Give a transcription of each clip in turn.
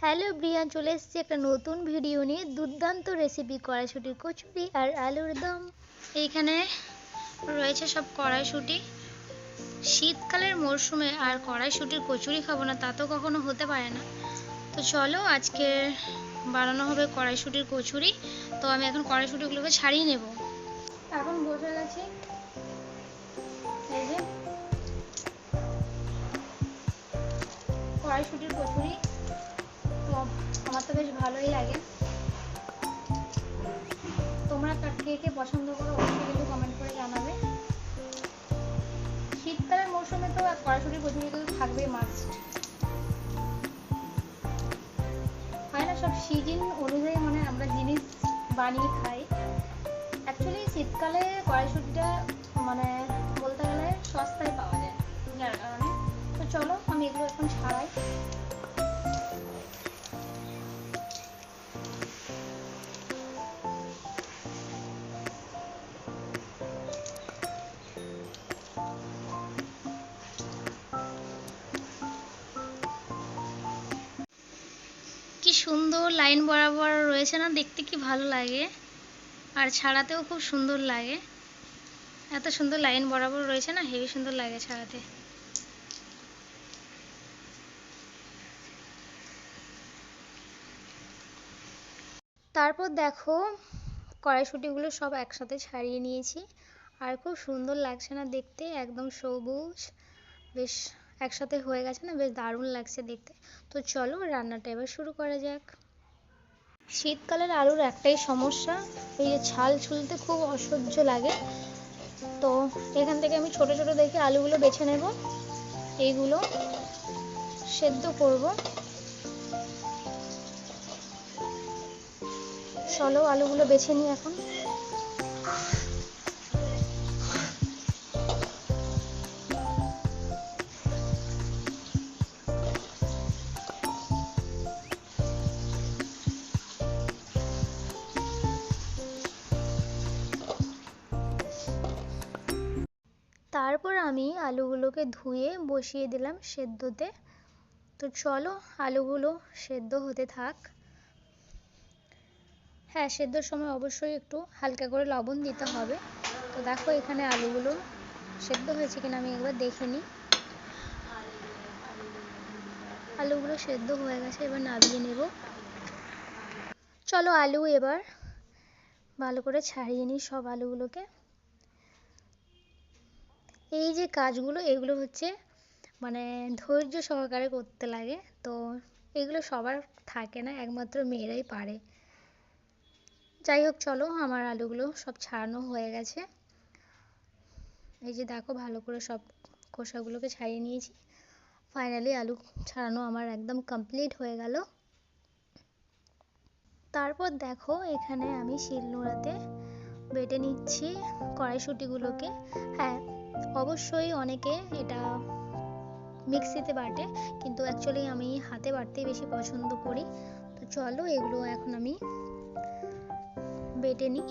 Hello Brian, চলে এসেছি একটা নতুন ভিডিও নিয়ে। দুর্দান্ত রেসিপি কড়াইশুটির কচুরি আর আলুর দম। এইখানে রয়েছে সব কড়াইশুঁটি। শীতকালের মরশুমে আর কড়াইশুঁটির কচুরি খাব না, তা তো কখনো হতে পারে না। তো চলো আজকে বানানো হবে কড়াইশুঁটির কচুরি। তো আমি এখন কড়াইশুঁটিগুলোকে ছাড়িয়ে নেব। এখন বসে গেছি। যে। কড়াইশুঁটির কচুরি। আমার তো বেশ ভালোই লাগে। তোমরা কে কে পছন্দ করো অবশ্যই কিন্তু কমেন্ট করে জানাবে। শীতকালের মৌসুমে তো কড়াইশুটির কচুরি তো থাকবেই মাস্ট হয় না সব সিজন অনুযায়ী মানে আমরা জিনিস বানিয়ে খাই। অ্যাকচুয়ালি শীতকালে কড়াইশুটিটা মানে বলতে গেলে সস্তায় পাওয়া যায়। কারণে। তো চলো আমি এগুলো এখন ছাড়াই। সুন্দর লাইন বরাবর রয়েছে না, দেখতে কি ভালো লাগে? আর ছাড়াতেও খুব সুন্দর লাগে। এত সুন্দর লাইন বরাবর রয়েছে না, হেভি সুন্দর লাগে ছাড়াতে। তারপর দেখো, কড়াইশুটিগুলো সব একসাথে ছাড়িয়ে নিয়েছি। আর খুব সুন্দর লাগছে না দেখতে, একদম সবুজ, বেশ একসাথে হয়ে গেছে না, বেশ দারুণ লাগছে দেখতে। তো চলো রান্নাটা এবার শুরু করা যাক। শীতকালের আলুর একটাই সমস্যা, এই যে ছাল ছুলতে খুব অসহ্য লাগে। তো এখান থেকে আমি ছোট ছোট দেখে আলুগুলো বেছে নেব। এইগুলো সেদ্ধ করব। চলো আলুগুলো বেছে নিই এখন। আমি আলুগুলোকে ধুয়ে বসিয়ে দিলাম সেদ্ধতে। তো চলো আলুগুলো সেদ্ধ হতে থাক। হ্যাঁ সেদ্ধর সময় অবশ্যই একটু হালকা করে লবণ দিতে হবে। তো দেখো এখানে আলুগুলো সেদ্ধ হয়েছে কিনা আমি একবার দেখে নিই আলুগুলো সেদ্ধ হয়ে গেছে, এবার নামিয়ে নেব। চলো আলু এবার ভালো করে ছাড়িয়ে নিই সব আলুগুলোকে। এই যে কাজগুলো, এগুলো হচ্ছে মানে ধৈর্য সহকারে করতে লাগে। তো এগুলো সবার থাকে না, একমাত্র মেয়েরাই পারে। যাই হোক, চলো আমার আলুগুলো সব ছাড়ানো হয়ে গেছে। এই যে দেখো, ভালো করে সব খোসাগুলোকে ছাড়িয়ে নিয়েছি। ফাইনালি আলু ছাড়ানো আমার একদম কমপ্লিট হয়ে গেল। তারপর দেখো, এখানে আমি শিলনোড়াতে বেটে নিচ্ছি কড়াইশুঁটিগুলোকে। হ্যাঁ অবশ্যই অনেকে এটা মিক্সিতে বাটে কিন্তু অ্যাকচুয়ালি আমি হাতে বাটতেই বেশি পছন্দ করি। তো চলো এগুলো এখন আমি বেটে নিই।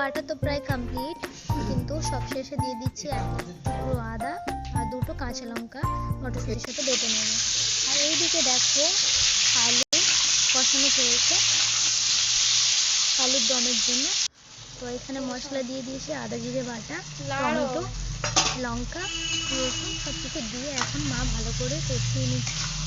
বাটা তো প্রায় কমপ্লিট কিন্তু সবশেষে দিয়ে দিচ্ছি এক টুকরো আদা আর দুটো কাঁচা লঙ্কা মটরশুঁটির সাথে বেটে নেব। আর এইদিকে দেখো আলু কষানো চলছে আলুর দমের জন্য। তো এখানে মশলা দিয়ে দিয়েছি আদা জিরে বাটা টমেটো লঙ্কা রসুন সব কিছু দিয়ে এখন মা ভালো করে কষিয়ে নিচ্ছে।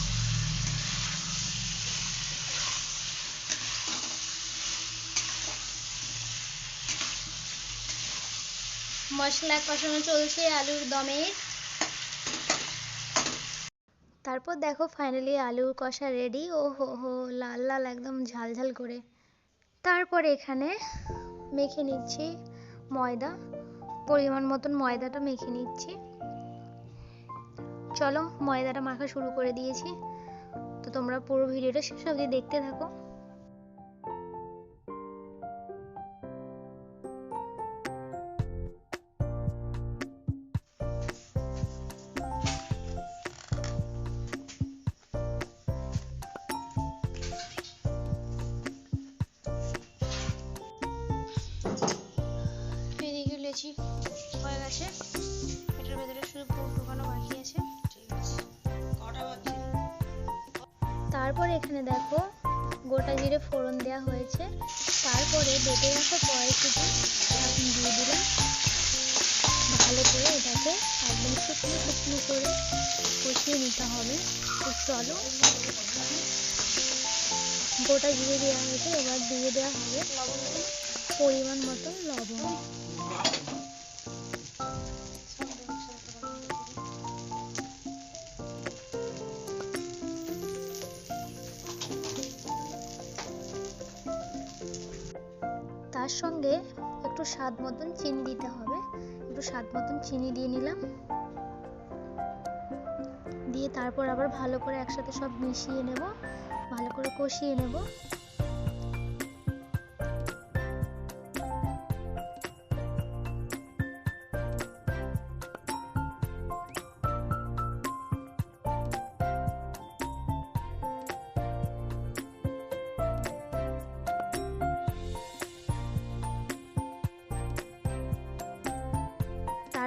মশলা কষানো চলছে আলুর দমের তারপর দেখো ফাইনালি আলুর কষা রেডি ও হো হো, লাল লাল একদম ঝাল ঝাল করে। তারপর এখানে মেখে নিচ্ছি ময়দা। পরিমাণ মতন ময়দাটা মেখে নিচ্ছি। চলো ময়দাটা মাখা শুরু করে দিয়েছি। তো তোমরা পুরো ভিডিওটা শেষ অবধি দেখতে থাকো। গেছে এটার ভেতরে শুধু পুর ঢোকানো বাকি আছে। তারপর এখানে দেখো, গোটা জিরে ফোড়ন দেওয়া হয়েছে। তারপরে বেটে রাখা কড়াইশুটি এখন দিয়ে দিলাম। ভালো করে এটাকে একদম শুকনো শুকনো করে কষিয়ে নিতে হবে। তো চলো, গোটা জিরে দেওয়া হয়েছে, এবার দিয়ে দেওয়া হবে পরিমাণ মতো লবণ। তার সঙ্গে একটু স্বাদ মতন চিনি দিতে হবে। একটু স্বাদ মতন চিনি দিয়ে নিলাম। দিয়ে তারপর আবার ভালো করে একসাথে সব মিশিয়ে নেব। ভালো করে কষিয়ে নেব।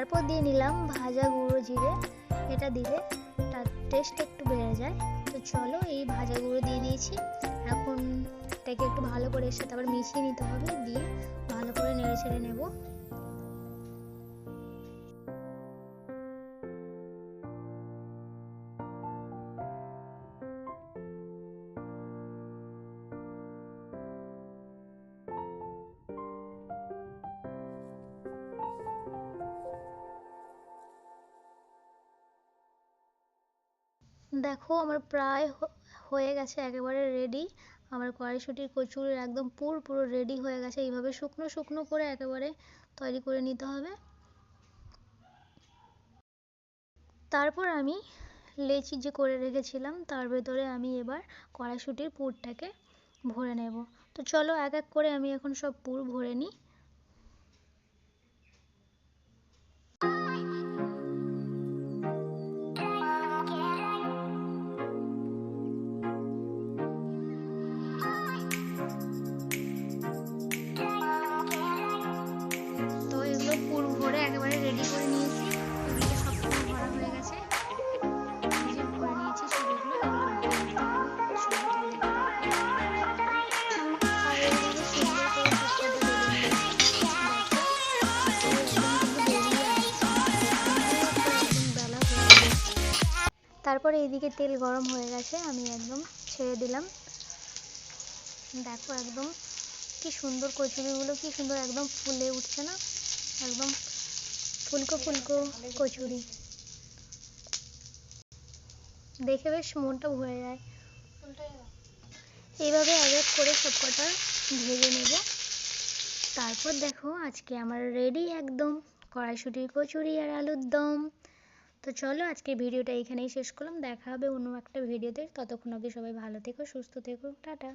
তারপর দিয়ে নিলাম ভাজা গুঁড়ো জিরে, এটা দিলে তার টেস্ট একটু বেড়ে যায়। তো চলো এই ভাজা গুঁড়ো দিয়ে নিয়েছি এখন এটাকে একটু ভালো করে এসে আবার মিশিয়ে নিতে হবে, দিয়ে ভালো করে নেড়ে ছেড়ে নেব। দেখো আমার প্রায় হয়ে গেছে একেবারে রেডি আমার কড়াইশুটির কচুরি একদম পুর, পুরো রেডি হয়ে গেছে। এইভাবে শুকনো শুকনো করে একেবারে তৈরি করে নিতে হবে। তারপর আমি লেচি যে করে রেখেছিলাম, তার ভেতরে আমি এবার কড়াইশুটির পুরটাকে ভরে নেব। তো চলো এক এক করে আমি এখন সব পুর ভরে নিই। তারপরে এইদিকে তেল গরম হয়ে গেছে, আমি একদম ছেড়ে দিলাম। দেখো একদম কি সুন্দর কচুরিগুলো, কি সুন্দর একদম ফুলে উঠছে না? একদম ফুলকো ফুলকো কচুরি। দেখে বেশ মনটা ভরে যায়। এইভাবে এক এক করে সবকটা ভেজে নেব। তারপর দেখো আজকে আমার রেডি একদম কড়াইশুটির কচুরি আর আলুর দম। তো চলো আজকে ভিডিওটা এখানেই শেষ করলাম। দেখা হবে অন্য একটা ভিডিওতে। ততক্ষণ অবধি সবাই ভালো থেকো, সুস্থ থেকো। টাটা।